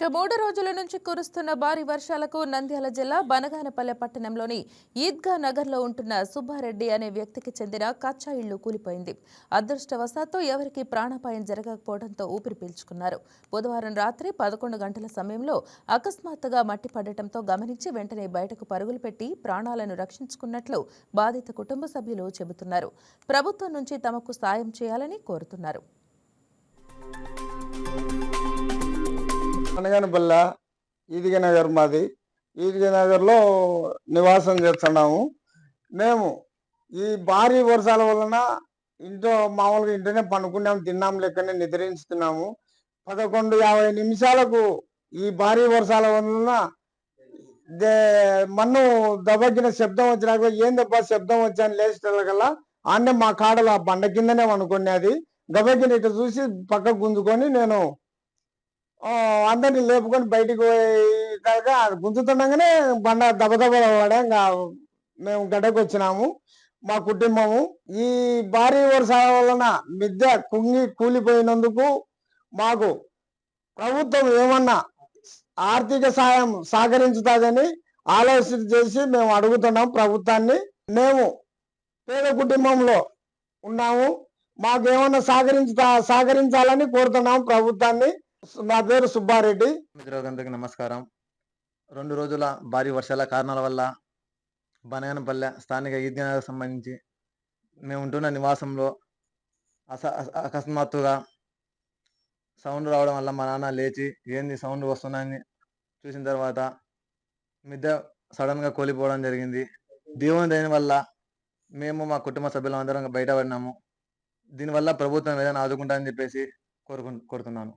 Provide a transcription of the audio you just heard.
ఇక మూడు రోజుల నుంచి కురుస్తున్న భారీ వర్షాలకు నంద్యాల జిల్లా బనగానపల్లె పట్టణంలోని ఈద్గా నగర్లో ఉంటున్న సుబ్బారెడ్డి అనే వ్యక్తికి చెందిన కచ్చా ఇళ్ళు కూలిపోయింది. అదృష్టవశాత్తు ఎవరికీ ప్రాణాపాయం జరగకపోవడంతో ఊపిరి పీల్చుకున్నారు. బుధవారం రాత్రి పదకొండు గంటల సమయంలో అకస్మాత్తుగా మట్టి పడటంతో గమనించి వెంటనే బయటకు పరుగులు పెట్టి ప్రాణాలను రక్షించుకున్నట్లు బాధిత కుటుంబ సభ్యులు చెబుతున్నారు. ప్రభుత్వం నుంచి తమకు సాయం చేయాలని కోరుతున్నారు. అనగానపల్లె ఈదిగ నగర్ మాది. ఈదిగ నగర్లో నివాసం చేస్తున్నాము. మేము ఈ భారీ వర్షాల వలన ఇంట్లో మామూలుగా ఇంట్లోనే పండుకున్నాము తిన్నాం లెక్కనే నిద్రించుతున్నాము. పదకొండు యాభై నిమిషాలకు ఈ భారీ వర్షాల వలన దే- మన్ను దబగిన శబ్దం వచ్చినాక ఏందబ్బా శబ్దం వచ్చాను లేచేటకల్లా ఆన్నే మా కాడల బండ కిందనే అనుకునేది గబగిన ఇటు చూసి పక్క గుంజుకొని నేను అందరిని లేపుకొని బయటికి పోయి కాక గుంజుతుండగానే బండ దబదబ పడే ఇంకా మేము గడ్డకు వచ్చినాము మా కుటుంబము. ఈ భారీ వర్షాల వలన మిద్దె కుంగి కూలిపోయినందుకు మాకు ప్రభుత్వం ఏమన్నా ఆర్థిక సాయం సహకరించుతుందని ఆలోచన చేసి మేము అడుగుతున్నాం ప్రభుత్వాన్ని. మేము పేద కుటుంబంలో ఉన్నాము. మాకేమన్నా సహకరించుతా సహకరించాలని కోరుతున్నాము ప్రభుత్వాన్ని. నా పేరు సుబ్బారెడ్డి. మిత్రులందరికీ నమస్కారం. రెండు రోజుల భారీ వర్షాల కారణాల వల్ల బనగానపల్లె స్థానిక ఈద్గానగర్ సంబంధించి మేము ఉంటున్న నివాసంలో అస అస- అకస్మాత్తుగా సౌండ్ రావడం వల్ల మా నాన్న లేచి ఏంది సౌండ్ వస్తుందని చూసిన తర్వాత మిద్దె సడన్గా కూలిపోవడం జరిగింది. దేవుని దేని వల్ల మేము మా కుటుంబ సభ్యులం అందరం బయటపడినాము. దీనివల్ల ప్రభుత్వం ఏదైనా ఆదుకుంటారని చెప్పేసి కోరుకు కోరుతున్నాను.